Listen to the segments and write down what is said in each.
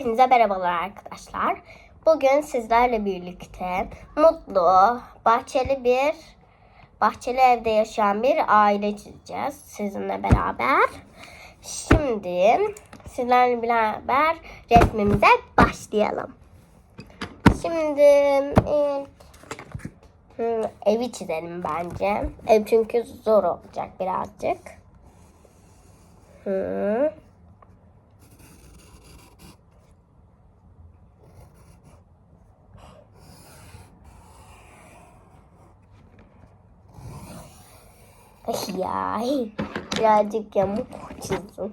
Hepinize merhabalar arkadaşlar. Bugün sizlerle birlikte mutlu, bahçeli bir bahçeli evde yaşayan bir aile çizeceğiz sizinle beraber. Şimdi sizlerle beraber resmimize başlayalım. Şimdi hmm, evi çizelim bence. Ev çünkü zor olacak birazcık. Hı. Ay ya. Birazcık yamuk çizdim.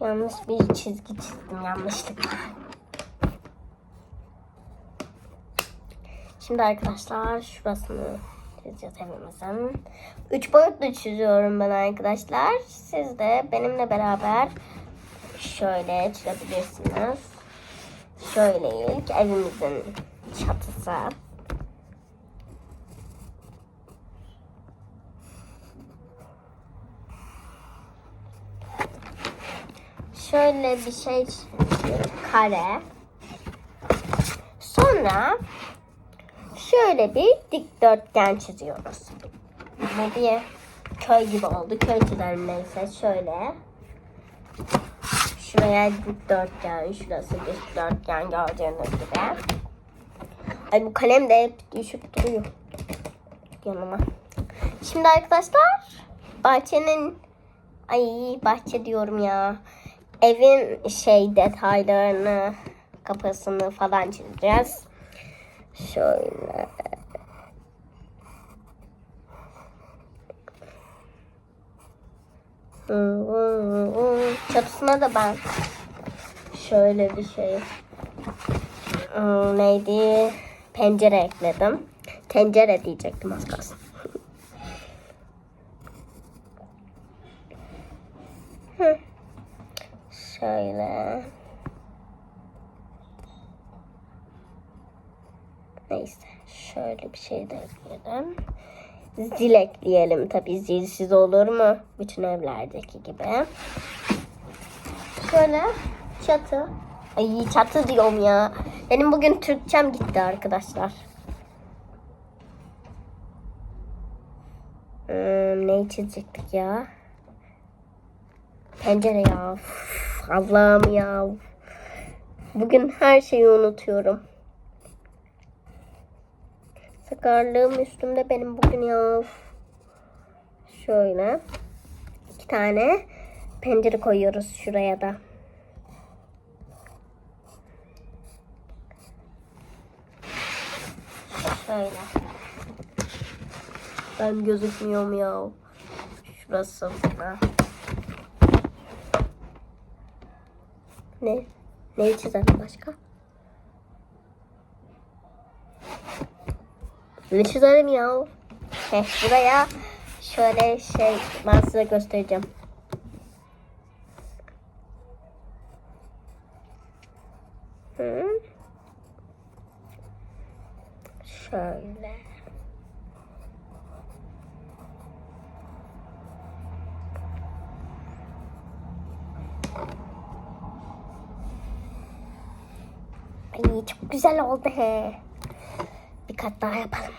Yanlış bir çizgi çizdim yanlışlıkla. Şimdi arkadaşlar şurasını çizeceğiz evimizin. Üç boyutlu çiziyorum ben arkadaşlar. Siz de benimle beraber şöyle çizebilirsiniz. Şöyle ilk evimizin çatısı. Şöyle bir şey. Kare. Sonra şöyle bir dikdörtgen çiziyoruz. Bu bir köy gibi oldu. Köy çizelim neyse. Şöyle. Şuraya dikdörtgen, şurası dikdörtgen gördüğünüz gibi. Ay bu kalem de hep düşüp duruyor. Yanıma. Şimdi arkadaşlar bahçenin ay bahçe diyorum ya evin şey detaylarını, kapısını falan çizeceğiz. Şöyle. Çatısına da ben şöyle bir şey neydi pencere ekledim. Tencere diyecektim az kalsın. Hı. Şöyle. Neyse. Şöyle bir şey de ekleyelim. Zil ekleyelim. Tabi zilsiz olur mu? Bütün evlerdeki gibi. Şöyle çatı. Ay çatı diyorum ya. Benim bugün Türkçem gitti arkadaşlar. Hmm, neyi çizecektik ya? Pencere ya. Uf, Allah'ım ya. Bugün her şeyi unutuyorum. Sakarlığım üstümde benim bugün ya. Şöyle. iki tane pencere koyuyoruz şuraya da. Şöyle. Ben gözükmüyorum ya. Şurası falan. Ne? Neyi çizelim başka? Ne çizelim ya? Heh, buraya şöyle şey ben size göstereceğim. Hı? Şöyle. Ay çok güzel oldu he. Bir kat daha yapalım.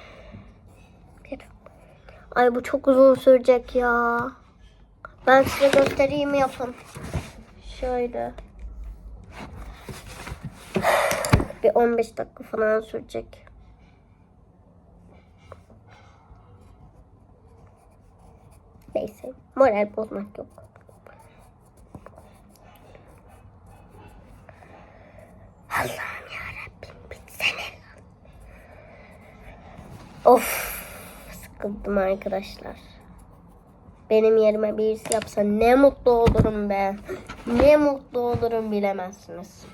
Ay bu çok uzun sürecek ya. Ben size göstereyim yapın. Şöyle. Bir 15 dakika falan sürecek. Neyse. Moral bozmak yok. Of sıkıldım arkadaşlar. Benim yerime birisi yapsa ne mutlu olurum be. Ne mutlu olurum bilemezsiniz.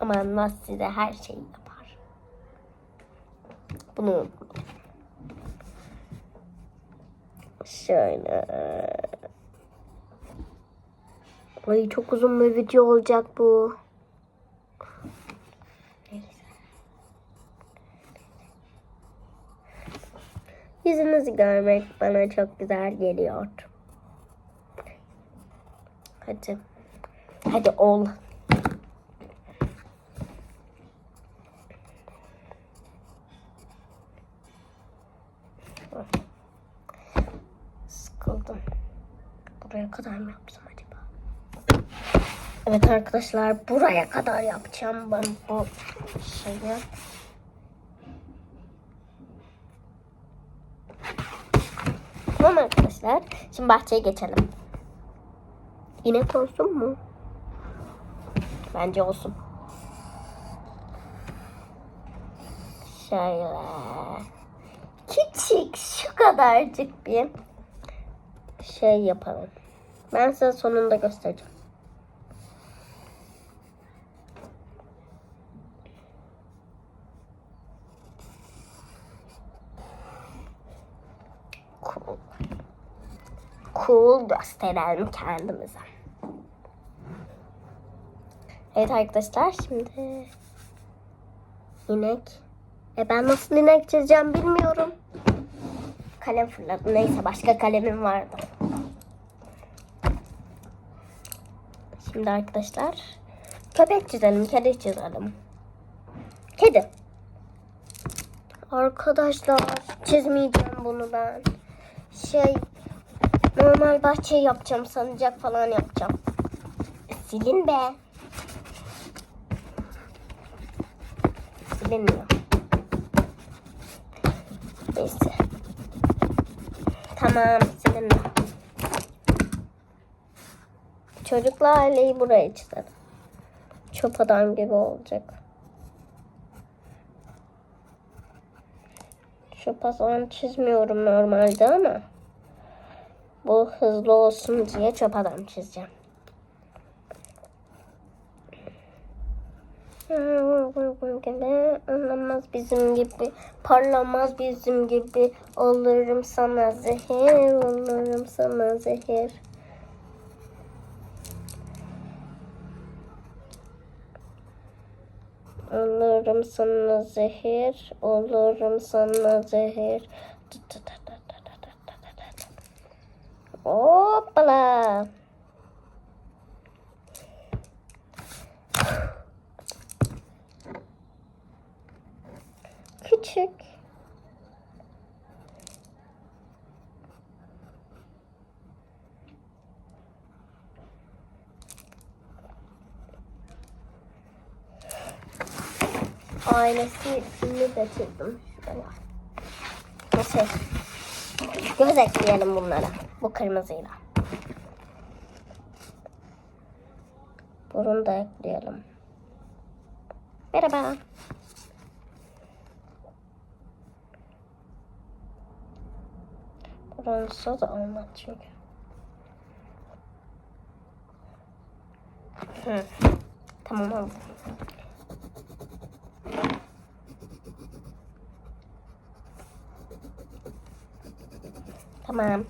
Ama Allah size her şeyi yapar. Bunu. Şöyle. Ay çok uzun bir video olacak bu. Yüzünüzü görmek bana çok güzel geliyor. Hadi. Hadi ol. Sıkıldım. Buraya kadar mı yapsam acaba? Evet arkadaşlar buraya kadar yapacağım ben bu şeyi. Tamam arkadaşlar. Şimdi bahçeye geçelim. İnek olsun mu? Bence olsun. Şöyle. Küçük şu kadarcık bir şey yapalım. Ben size sonunda göstereceğim. Gösterelim kendimize. Evet arkadaşlar şimdi inek. E ben nasıl inek çizeceğim bilmiyorum. Kalem fırladı. Neyse başka kalemim vardı. Şimdi arkadaşlar köpek çizelim, kedi çizelim. Kedi. Arkadaşlar çizmeyeceğim bunu ben. Şey normal bahçe yapacağım, salıncak falan yapacağım. Silin be. Silinmiyor. Neyse. Tamam silinmiyor. Çocukla aileyi buraya çizelim. Çöp adam gibi olacak. Çöp adam çizmiyorum normalde ama bu hızlı olsun diye çöp adam çizeceğim. anlamaz bizim gibi parlamaz bizim gibi. Olurum sana zehir olurum sana zehir. Olurum sana zehir olurum sana zehir Küçük. Ailesini de çizdim. Şuraya. Nasıl? Göz ekleyelim bunlara. Bu kırmızıyla. Burun da ekleyelim. Merhaba. Burası da olmaz çünkü. Hı. Tamam oldu. Tamam.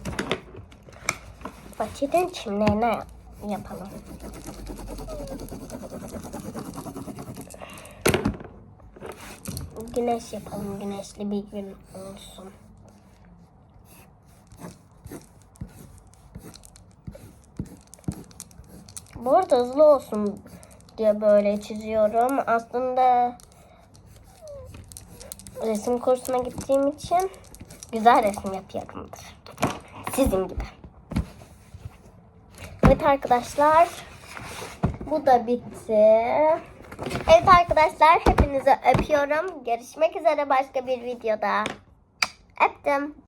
Bahçeden çimlerine yapalım. Güneş yapalım. Güneşli bir gün olsun. Bu arada hızlı olsun diye böyle çiziyorum. Aslında resim kursuna gittiğim için güzel resim yapıyorumdur. Sizin gibi. Evet arkadaşlar. Bu da bitti. Evet arkadaşlar hepinizi öpüyorum. Görüşmek üzere başka bir videoda. Öptüm.